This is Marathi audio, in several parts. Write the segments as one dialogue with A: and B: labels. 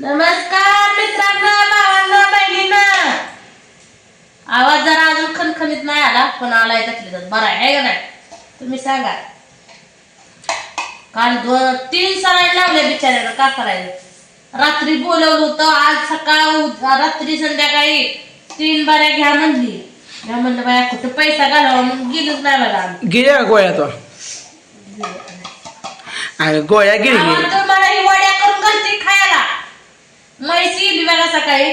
A: नमस्कार मित्रांनो भावांनो बहिणींनो. आवाज जरा अजून खणखणीत नाही आला पण आलाय त्यातले बरा आहे का नाही? तुम्ही सांगा. काल दोन तीन सराय लावले बिचाऱ्याला का करायचं? रात्री बोलवलं होतं आज सकाळ रात्री संध्याकाळी तीन बाऱ्या घ्या म्हणली. घ्या म्हणलं बाया कुठं पैसा घालावा म्हणून गेलोच नाही बघा आम्ही.
B: गेल्या का गोळ्या तो? अरे गोळ्या गेली
A: आम्हाला तर मला ही वड्या करून घालते खायला. म्हैस येली बघा सकाळी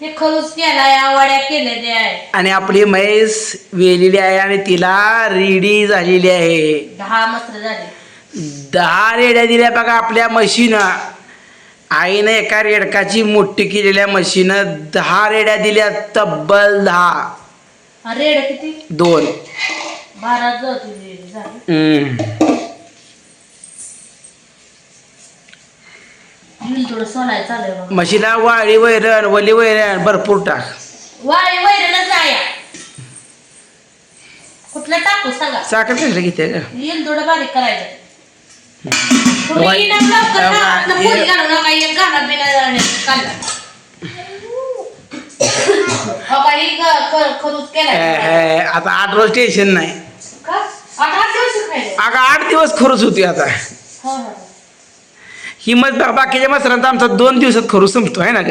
A: हे खरूच केला या वड्या केलेल्या आहे
B: आणि आपली म्हैस वेलेली आहे आणि तिला रेडी झालेली आहे.
A: दहा मस्त्र झाले.
B: दहा रेड्या दिल्या बघा आपल्या म्हशीनं. आईनं एका रेडकाची मोठी केलेल्या म्हशीनं दहा रेड्या दिल्या तब्बल दहा.
A: रेड किती?
B: दोन.
A: बारा जाती झाली.
B: हम्म.
A: बघा.
B: म्हशीला वाळी वैरण वली वैरण भरपूर टाक.
A: वाळी वैरणच कुठलं टाकू सांगा?
B: साखर घेते का
A: येईल थोडं बारीक करायचं. तुम्ही
B: वाई-
A: येणार लवकर ना,
B: वा-
A: आपलं पोरी
B: ये-
A: घालू नका, एक घालत बी नाही जाणार, काढला. का, ग- ख- खरूच
B: ए,
A: केलाय.
B: ए, आता आठ रोज टेन्शन नाही.
A: का? आठ दिवस खायले.
B: अगं आठ दिवस खरूच होती आता.
A: हो, हो.
B: ही. मग बा- बाकीच्या मसरांचा आमचा दोन दिवसात खरू संपतो आहे ना ग?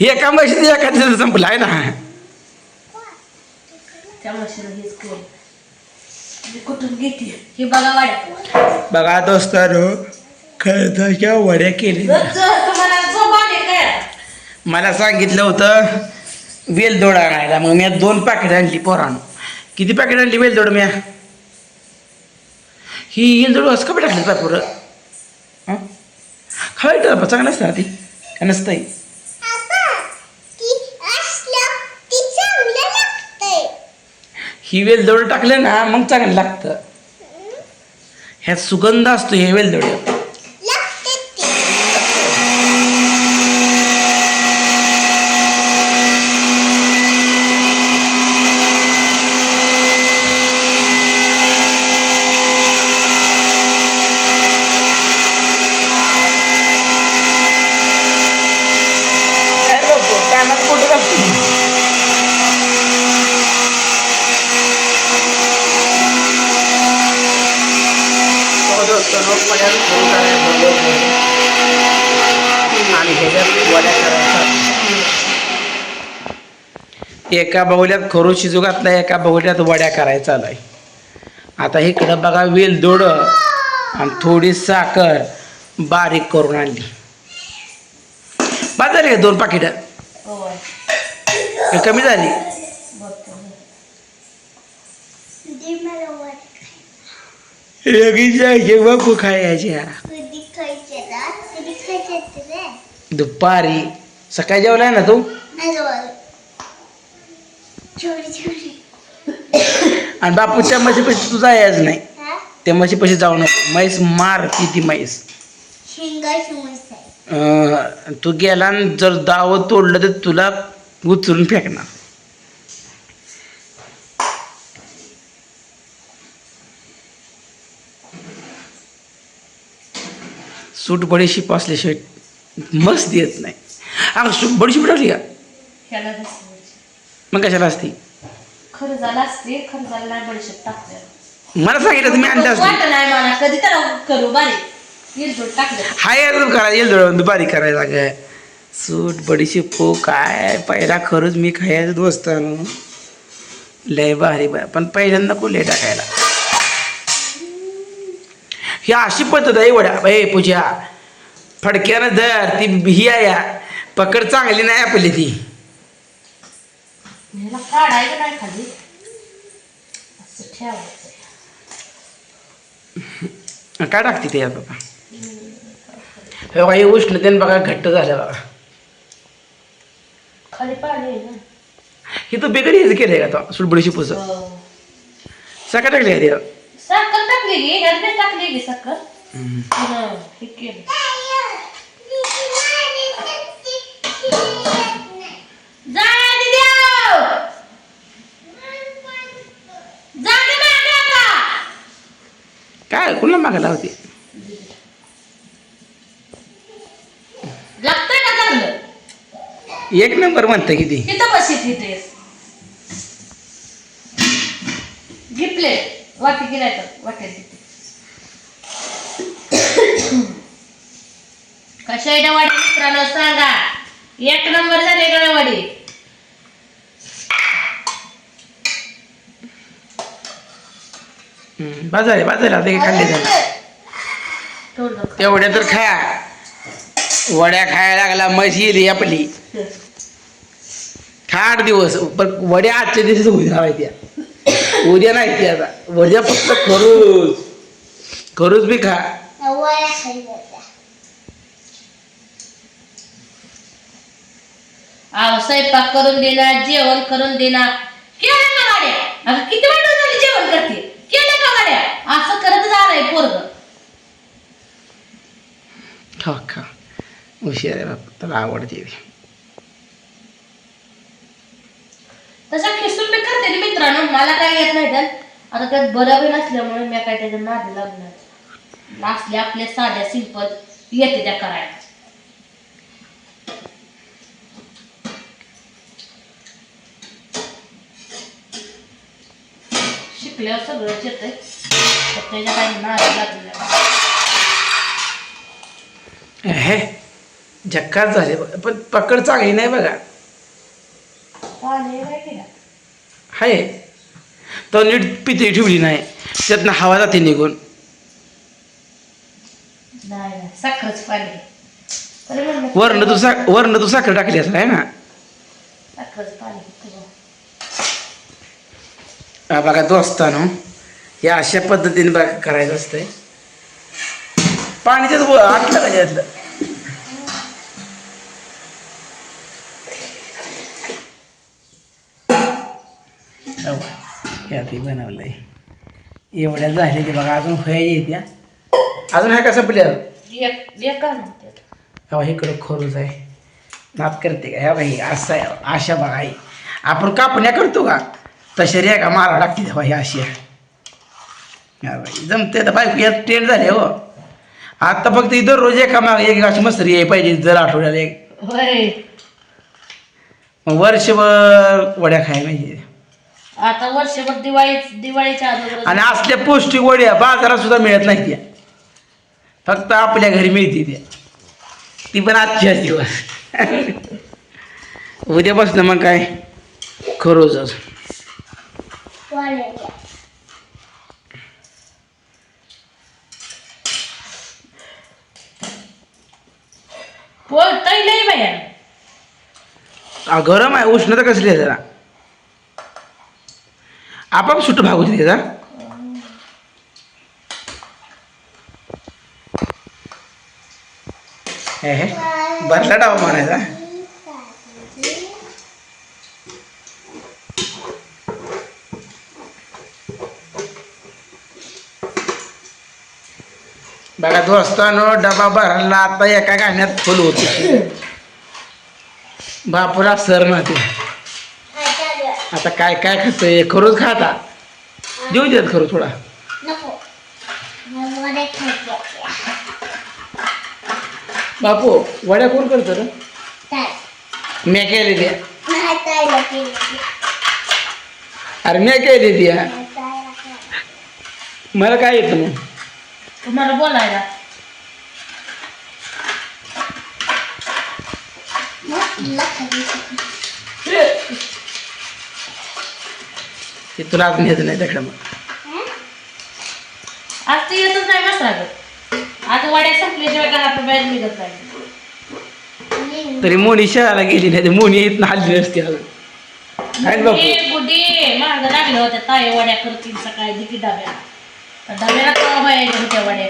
B: एका म्हशीत एका दिवसात संपला आहे ना?
A: त्या म्हशीनं हेच केलं. मी कुठून घेते? हे बघा वाड्या.
B: बघा वड्या केल्या
A: रोजचं तुम्हाला झोप आली काय?
B: मला सांगितलं होतं वेलदोड आणायला मग मी दोन पाकिट आणली पोरानं. किती पाकिट आणली वेलदोड म्या? ही वेलदोड असं कपडे टाकली पोरं? खायचं चांगलं असतं ती का नसतंय? ही वेलदोड टाकलं ना मग चांगलं लागतं. ह्यात सुगंध असतो हे वेलदोड आणि ह्याच्यात वड्या करायच्या एका बाहुल्यात खरू शिजू घातला एका बाहुल्यात वड्या करायचा चालू आता इकडं बघा वेल दोड आणि थोडी साखर बारीक करून आणली. बाद झाली का दोन पाकिट? कमी झाली. दुपारी सकाळी जेवलाय ना तू? आणि बापूच्या म्हशी पैसे तू जायच नाही. त्या म्हशी पैसे जाऊ नको. म्हैस मार ती ती म्हैस तू गेला आणि जर दावं तोडलं तर तुला उचलून फेकणार. सूट बडीशीप असल्याशिवाय मस्त देत नाही. अगं सूट बडीशीप टाकली का. मग कशाला असती?
A: नाही बडीशेप टाकते.
B: मला सांगितलं तुम्ही आणलं असते
A: वाटत नाही मला कधी तर करू बारीक. टाकलं.
B: हाय करा येईल थोडं दुपारी करायला ग सूट बडीशीप हो काय? पहिला खरंच मी खायचं दोस्त लय भारी बा पण पहिल्यांदा कुले टाकायला. ही अशी पद्धत आहे वड्या ए पूजा. फडक्यानं धर ती ही आहे. या. पकड चांगली नाही आपली ती.
A: ह्याला काढायचं नाही खाली. असं ठेवायचं.
B: काय टाकते ते यात बाबा? हे बघा हे उष्णतेने बघा घट्ट झालं बघा.
A: खाली पाणी आहे ना.
B: हे तर बेकरी हेच केलंय का तो सूट बडीशी पुस?
A: हो.
B: सकाळ टाकली आहे ते?
A: साखर ह्यात बी टाकलेली साखर. हे केलं.
B: काय कुणाला मागायला होती
A: लागतंय का चांगलं?
B: एक नंबर म्हणतं किती?
A: तिथं. घेतले वाटी गिरायचं वाटेल तिथे. कशा आहे त्या वाडी मित्रांनो सांगा. एक नंबर झाले का वाडी
B: बाजारे बाजारे आता हे खाल्ले जाणार
A: थोडं
B: तेवढ्या तर खा. वड्या खायला लागला म्हशी येली आपली. खा आठ दिवस पण वड्या आजच्या दिवशी उद्या माहिती उद्या नाही ती आता. वड्या फक्त खरूच. खरूच बी खा.
A: स्वयंपाक करून देणार जेवण करून देणार. केलं गाड्या? किती वाटत झाली जेवण करते? असं करत झालंय पोरग.
B: खा हुशार आहे बाप त्याला आवडते.
A: तसा खिसून मी करते ना मित्रांनो मला काय येत नाही तर आता त्यात बरं बी नसल्यामुळे मी काय त्याच्या नादी लागणार. नाचले आपल्या साध्या सिंपल येते त्या करायला. शिकल्यावर सगळंच येतंय त्याच्या काही नादी
B: हे झक्काच झाले. पण पकड चांगली नाही बघा.
A: हाय. तो
B: आहे नीट पितळी ठेवली नाही. त्यातनं हवा जाते निघून.
A: नाही साखरच पाणी
B: तू साख वर्ण तू साखर टाकली असं आहे ना?
A: साखरच पाणी तुझं
B: हा बघा दोस्तानो या अशा पद्धतीने बघा करायचं असतंय. पाणीच्याच व- आटलं का यातलं? यात बनवलंय. एवढ्या झाले की बघा अजून फया येत्या अजून आहे का संपल्या?
A: एक एक का म्हणते
B: हवा इकडं खोरूच आहे. नात करते का? ह्या बाई असं आहे आशा बघा. आपण कापण्या करतो का? तशा रे का मारा लागते तेव्हा ही अशी. आहे ह्या जमते तर बायको यात ट्रेंड झाले हो. आता फक्त इथं रोज एका माग एक अशी मसरी आहे पाहिजे जर आठवड्याला एक.
A: होय.
B: मग वर्षभर वड्या खाय पाहिजे.
A: आता वर्षभर दिवाळी दिवाळीच्या अगोदर
B: आणि असल्या पौष्टिक वड्या बाजारात सुद्धा मिळत नाही त्या. फक्त आपल्या घरी मिळते त्या. ती पण आजच्या दिवस. उद्यापासून मग काय? खरोच
A: पोळतय नाही बाया
B: आ, गरम आहे उष्णता कसली आहे जरा? आपाप सुट भागू दे त्याचा हे भरला डाव मारायचा बघा दोस्तानो डबा भरला आता एका गाण्यात फुल होती. बापूला सर ना ते आता काय काय खातोय? खरोच खाता देऊ देत खरं थोडा. बापू वड्या कोण करतो रे? मी केली द्या अरे मी केली द्या मला काय येतं मग?
A: तुम्हाला बोलायला.
B: ते तुला अजून येत नाही त्याकडे मग.
A: आज ते येतच नाही मस्त आज वाड्या संपल्याशिवाय घरात बाहेर निघत नाही
B: तरी मोनी शहराला गेली नाही तर मोनी इथं हल्ली नसते अजून. काय बापू?
A: महाग लागल्या होत्या ताय वड्या करतील सकाळी दिकी डब्या तर डब्याला केव्हा व्हायच्या होत्या वड्या.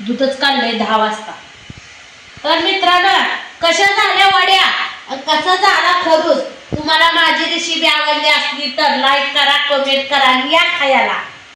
A: दूधच काढलंय दहा वाजता. तर मित्रांनो कशा झाल्या वड्या? कसं कसा झाला खरूच? तुम्हाला माझी रेसिपी आवडली असली तर लाईक करा कमेंट करा आणि या खायला.